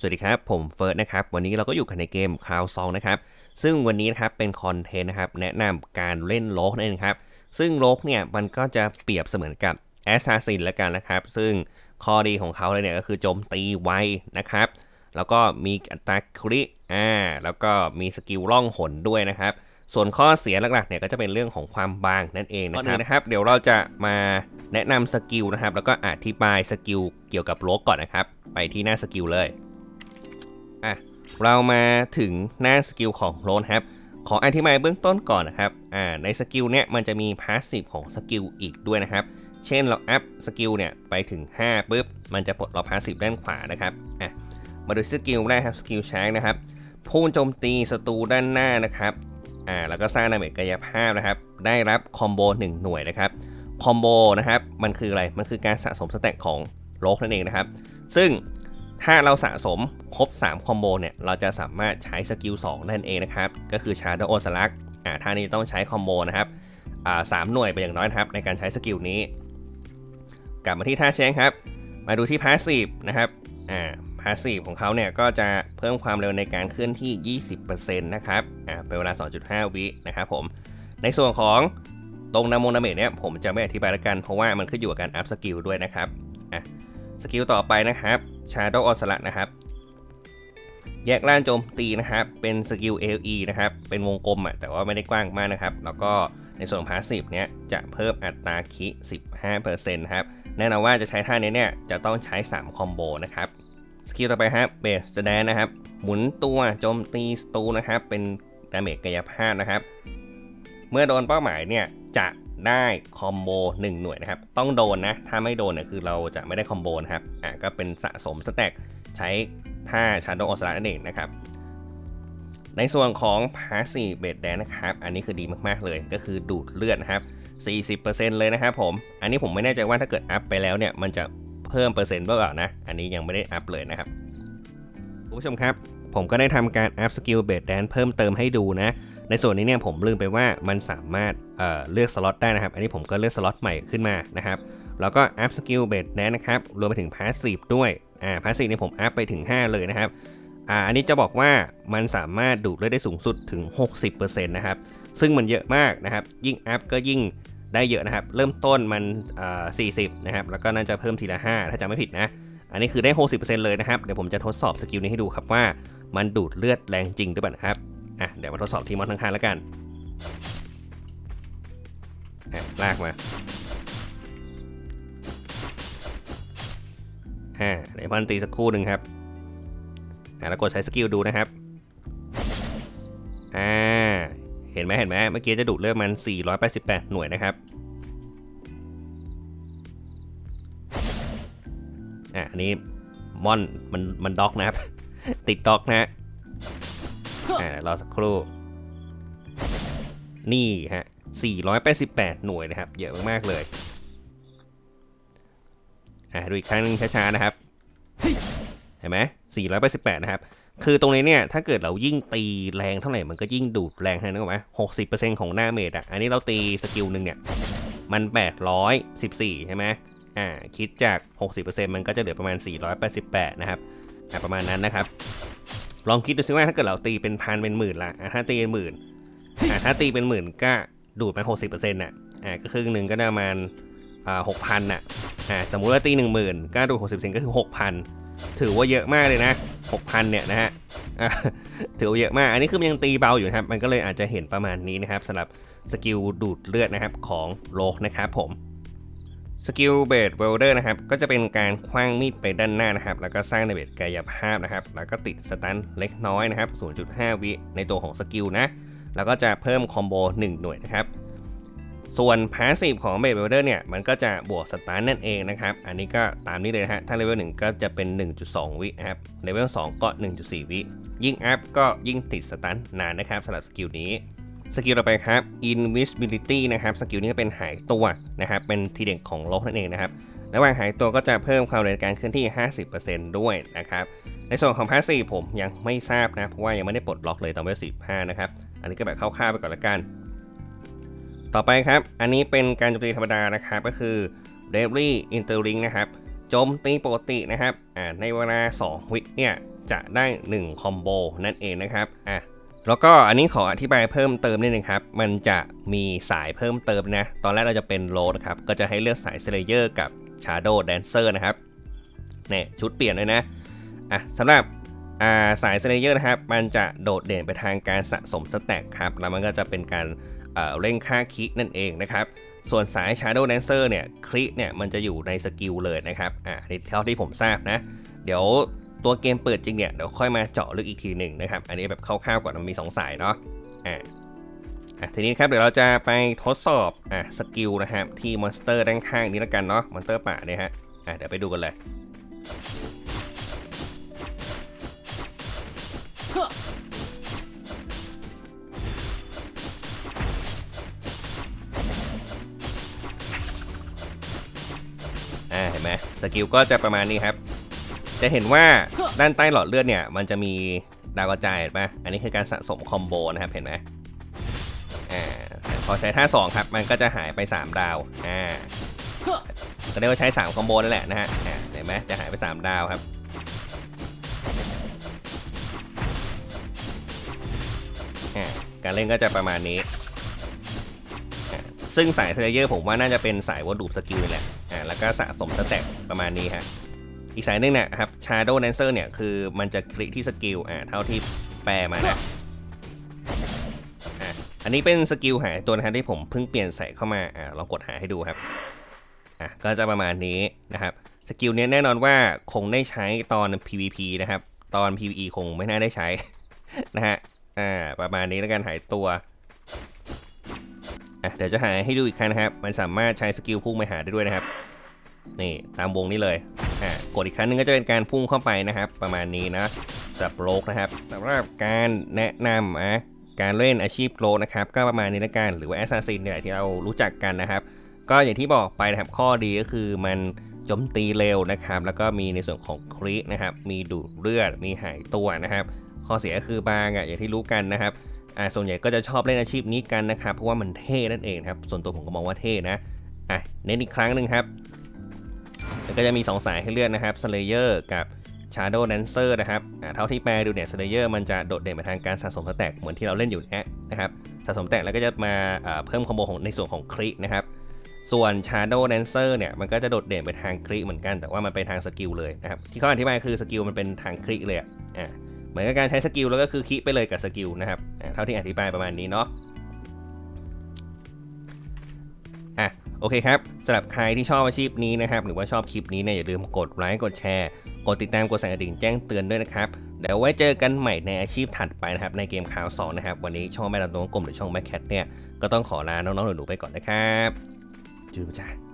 สวัสดีครับ ผมเฟิร์สนะครับ วันนี้เราก็อยู่กันในเกมคาวซองนะครับ ซึ่งวันนี้นะครับเป็นคอนเทนต์นะครับ แนะนำการเล่นโลกนั่นเองครับ ซึ่งโลกเนี่ยมันก็จะเปรียบเสมือนกับแอสซ s สซินแล้วกันนะครับ ซึ่งข้อดีของเขาเลยเนี่ยก็คือโจมตีไวนะครับ แล้วก็มีอัตราคริอ่าแล้วก็มีสกิลล่องหนด้วยนะครับ ส่วนข้อเสียหลักๆเนี่ยก็จะเป็นเรื่องของความบางนั่นเองนะครับนะครับ เดี๋ยวเราจะมาแนะนำสกิลนะครับ แล้วก็อธิบายสกิลเกี่ยวกับโลกก่อนนะครับ ไปที่หน้าสกิลเลยอะ เรามาถึงหน้าสกิลของโลนครับ ขออธิบายเบื้องต้นก่อนนะครับอ่าในสกิลเนี้ยมันจะมีพาสซีฟของสกิลอีกด้วยนะครับ เช่นเราอัพสกิลเนี่ยไปถึง5ปุ๊บ มันจะปลดล็อกพาสซีฟด้านขวานะครับอะมาดูสกิลแรกครับสกิลชาร์กนะครับพุ่งโจมตีศัตรูด้านหน้านะครับอ่าแล้วก็สร้างดาเมจกายภาพนะครับ ได้รับคอมโบ1หน่วยนะครับคอมโบนะครับมันคืออะไรมันคือการสะสมสแต็กของโลกนั่นเองนะครับ ซึ่ง ถ้าเราสะสมครบ 3 คอมโบเนี่ย เราจะสามารถใช้สกิล 2 นั่นเองนะครับ ก็คือ Shadow o s l a k อ่าท่านี้ต้องใช้คอมโบนะครับอ่าสามหน่วยไปอย่างน้อยครับ ในการใช้สกิลนี้ กลับมาที่ท่าแชงครับ มาดูที่พาสซีฟนะครับอ่าพาสซีฟของเขาเนี่ยก็จะเพิ่มความเร็วในการเคลื่อนที่ 20%นะครับอ่าเป็นเวลา 2.5 วินะครับผม ในส่วนของตรงนาโมนาเมจเนี่ยผมจะไม่อธิบายละกันเพราะว่ามันขึ้นอยู่กับการอัพสกิลด้วยนะครับอะสกิลต่อไปนะครับ Shadow o s l a นะครับ แยกล่างโจมตีนะครับ เป็นสกิล LE นะครับ เป็นวงกลมอะ แต่ว่าไม่ได้กว้างมากนะครับ แล้วก็ในส่วนพาสซีฟเนี้ยจะเพิ่มอัตราคิ 15%นะครับ แน่นอนว่าจะใช้ท่านี้เนี่ยจะต้องใช้ 3 คอมโบนะครับ สกิลต่อไปครับเบสแดนนะครับ หมุนตัวโจมตีสตูนะครับ เป็นดาเมจกายภาพนะครับ เมื่อโดนเป้าหมายเนี่ย จะได้คอมโบ1หน่วยนะครับ ต้องโดนนะ ถ้าไม่โดนเนี่ยคือเราจะไม่ได้คอมโบนะครับ อะก็เป็นสะสมสแต็กใช้ท่า Shadow o s l a นั่นเองนะครับ ในส่วนของ Passive b a d Dance นะครับ อันนี้คือดีมากๆเลยก็คือดูดเลือดนะครับ 40%เลยนะครับผม อันนี้ผมไม่แน่ใจว่าถ้าเกิดอัพไปแล้วเนี่ยมันจะเพิ่มเปอร์เซ็นต์หรือเปล่านะ อันนี้ยังไม่ได้อัพเลยนะครับ คุณผู้ชมครับ ผมก็ได้ทำการอัพสกิลเบดแดนเพิ่มเติมให้ดูนะ ในส่วนนี้เนี่ยผมลืมไปว่ามันสามารถเเลือกสล็อตได้นะครับ อันนี้ผมก็เลือกสล็อตใหม่ขึ้นมานะครับแล้วก็อัพสกิลเบดแดนนะครับ รวมไปถึงพาสซีฟด้วย อ่า พาสซีฟเนี่ยผมอัพไปถึง 5 เลยนะครับ อ่า อันนี้จะบอกว่ามันสามารถดูดเลือดได้สูงสุดถึง 60%นะครับ ซึ่งมันเยอะมากนะครับ ยิ่งอัพก็ยิ่งได้เยอะนะครับ เริ่มต้นมันอ่า40นะครับ แล้วก็น่าจะเพิ่มทีละ 5 ถ้าจำไม่ผิดนะ อันนี้คือได้ 60%เลยนะครับ เดี๋ยวผมจะทดสอบสกิลนี้ให้ดูครับว่า มันดูดเลือดแรงจริงหรือเปล่านะครับ อะเดี๋ยวมาทดสอบทีมอนข้างๆแล้วกันอะลากมาอ่าเดี๋ยวพันตีสักครู่หนึ่งครับอ่าแล้วกดใช้สกิลดูนะครับอ่าเห็นไหมเห็นไหมเมื่อกี้จะดูดเลือดมัน 488 หน่วยนะครับอะอันนี้มอนมันมันด็อกนะครับ ติดด็อกนะฮะ อ่ารอสักครู่ นี่ฮะ 488 หน่วยนะครับ เยอะมากๆเลย อ่าดูอีกครั้งนึงช้าๆนะครับ เห็นไหม488 นะครับ คือตรงนี้เนี่ย ถ้าเกิดเรายิ่งตีแรงเท่าไหร่ มันก็ยิ่งดูดแรงเท่านั้นถูกไหม60%ของหน้าเมดอะ อันนี้เราตีสกิลหนึ่งเนี่ย มัน 814 ใช่ไหมอ่า คิดจาก 60%มันก็จะเหลือประมาณ 488 นะครับอ่าประมาณนั้นนะครับ ลองคิดดูสิว่าถ้าเกิดเราตีเป็นพันเป็นหมื่นละอ่าถ้าตีเป็นหมื่นอ่าถ้าตีเป็นหมื่นก็ดูดไป60%น่ะอ่าก็ครึ่งหนึ่งก็ได้ประมาณอ่า6,000น่ะอ่าสมมุติว่าตี10,000ก็ดูด60%ก็คือ6,000ถือว่าเยอะมากเลยนะ6,000เนี่ยนะฮะถือว่าเยอะมาก อันนี้คือมันยังตีเบาอยู่นะครับ มันก็เลยอาจจะเห็นประมาณนี้นะครับสำหรับสกิลดูดเลือดนะครับของโลกนะครับผม สกิลเบดเวลเดอร์นะครับ ก็จะเป็นการคว้างมีดไปด้านหน้านะครับ แล้วก็สร้างในเบดกายภาพนะครับ แล้วก็ติดสตันเล็กน้อยนะครับ 0.5 วิในตัวของสกิลนะ แล้วก็จะเพิ่มคอมโบ 1 หน่วยนะครับ ส่วนพาสซีฟของเบดเวลเดอร์เนี่ย มันก็จะบวกสตาร์นั่นเองนะครับ อันนี้ก็ตามนี้เลยนะฮะ ถ้าเลเวล1ก็จะเป็น 1.2 วินะครับ เลเวล2ก็ 1.4 วิ ยิ่งอัพก็ยิ่งติดสตันนานนะครับสำหรับสกิลนี้ สกิลต่อไปครับ invisibility นะครับ สกิลนี้ก็เป็นหายตัวนะครับ เป็นทีเด็ดของโลกนั่นเองนะครับ ระหว่างหายตัวก็จะเพิ่มความเร็วการเคลื่อนที่ 50%ด้วยนะครับ ในส่วนของพาสซีฟผมยังไม่ทราบนะ เพราะว่ายังไม่ได้ปลดล็อกเลยตอนเวล15 นะครับ อันนี้ก็แบบคร่าวๆไปก่อนละกัน ต่อไปครับ อันนี้เป็นการโจมตีธรรมดานะครับ ก็คือ d e v l y Interlink นะครับ โจมตีปกตินะครับอ่าในเวลา 2 วิเนี่ยจะได้ 1 คอมโบนั่นเองนะครับ อะ แล้วก็อันนี้ขออธิบายเพิ่มเติมนิดนึงครับ มันจะมีสายเพิ่มเติมนะ ตอนแรกเราจะเป็นโรนะครับ ก็จะให้เลือกสายเซเลเยอร์กับ Shadow Dancer นะครับเนี่ยชุดเปลี่ยนเลยนะ อะสำหรับาสายเซเลเยอร์นะครับ มันจะโดดเด่นไปทางการสะสมสแต็กครับ แล้วมันก็จะเป็นการเอ่อเร่งค่าคินั่นเองนะครับ ส่วนสาย Shadow Dancer เนี่ยคลิเนี่ยมันจะอยู่ในสกิลเลยนะครับ อ่าเท่าที่ผมทราบนะ เดี๋ยว ตัวเกมเปิดจริงเนี่ยเดี๋ยวค่อยมาเจาะลึกอีกทีหนึ่งนะครับ อันนี้แบบคร่าวๆก่อนมันมี 2 สายเนาะอ่าอะทีนี้ครับเดี๋ยวเราจะไปทดสอบอะสกิลนะครับที่มอนสเตอร์ด้านข้างนี้แล้วกันเนาะมอนสเตอร์ป่าเนี่ยฮะอะเดี๋ยวไปดูกันเลยอ่าเห็นไหมสกิลก็จะประมาณนี้ครับ จะเห็นว่าด้านใต้หลอดเลือดเนี่ย มันจะมีดาวกระจายเห็นปะอันนี้คือการสะสมคอมโบนะครับ เห็นไหมอ่าพอใช้ท่า2ครับ มันก็จะหายไป 3 ดาว อ่าก็เรียกว่าใช้ 3 คอมโบนั่นแหละนะฮะเห็นไหมจะหายไป 3 ดาวครับอ่าการเล่นก็จะประมาณนี้ ซึ่งสายเซเลเยอร์ผมว่าน่าจะเป็นสายวอดูบสกิลนี่แหละ อ่า แล้วก็สะสมสแต็กประมาณนี้ฮะ อีกสายหนึงเนี่ยครับ Shadow Dancer เนี่ยคือมันจะคลิกที่สกิลอ่าเท่าที่แปลมานะอะอันนี้เป็นสกิลหายตัวนะครับที่ผมเพิ่งเปลี่ยนใส่เข้ามาอ่าลองกดหาให้ดูครับอะก็จะประมาณนี้นะครับสกิลเนี้ยแน่นอนว่าคงได้ใช้ตอน PVP นะครับ ตอน PVE คงไม่น่าได้ใช้ นะฮะอ่าประมาณนี้แล้วกันหายตัวอะเดี๋ยวจะหาให้ดูอีกครั้งนะครับ มันสามารถใช้สกิลพุ่งไปหาได้ด้วยนะครับ นี่ตามวงนี้เลย อ่ากดอีกครั้งหนึงก็จะเป็นการพุ่งเข้าไปนะครับ ประมาณนี้นะสำหรับโลกนะครับสำหรับการแนะนำอะการเล่นอาชีพโลกนะครับ ก็ประมาณนี้ละกันหรือว่าแอสซัสซินเนี่ยที่เรารู้จักกันนะครับ ก็อย่างที่บอกไปนะครับข้อดีก็คือมันโจมตีเร็วนะครับ แล้วก็มีในส่วนของครินะครับ มีดูดเลือด มีหายตัวนะครับ ข้อเสียก็คือบางอะอย่างที่รู้กันนะครับอ่าส่วนใหญ่ก็จะชอบเล่นอาชีพนี้กันนะครับ เพราะว่ามันเท่นั่นเองครับ ส่วนตัวผมก็มองว่าเท่นะ อะ เน้นอีกครั้งหนึ่งครับ แล้วก็จะมี 2 สายให้เลือกนะครับ Slayer กับ Shadow Dancer นะครับเท่าที่แปลดูเนี่ย Slayer มันจะโดดเด่นไปทางการสะสมสแต็กเหมือนที่เราเล่นอยู่เนี้ยนะครับ สะสมแต็กแล้วก็จะมาเพิ่มคอมโบของในส่วนของครินะครับ ส่วน Shadow Dancer เนี่ยมันก็จะโดดเด่นไปทางคริเหมือนกัน แต่ว่ามันไปทางสกิลเลยนะครับ ที่เขาอธิบายคือสกิลมันเป็นทางคริเลยอะเหมือนกับการใช้สกิลแล้วก็คือคลิไปเลยกับสกิลนะครับ เท่าที่อธิบายประมาณนี้เนาะ โอเคครับสำหรับใครที่ชอบอาชีพนี้นะครับ หรือว่าชอบคลิปนี้เนี่ยอย่าลืมกดไลค์กดแชร์ กดติดตามกดสั่นกระดิ่งแจ้งเตือนด้วยนะครับ เดี๋ยวไว้เจอกันใหม่ในอาชีพถัดไปนะครับ ในเกมข่าวสองนะครับ วันนี้ช่องแม่ลำตัวกลมหรือช่องแม่แคทเนี่ยก็ต้องขอลาน้องๆหนูๆไปก่อนนะครับจูบจ้า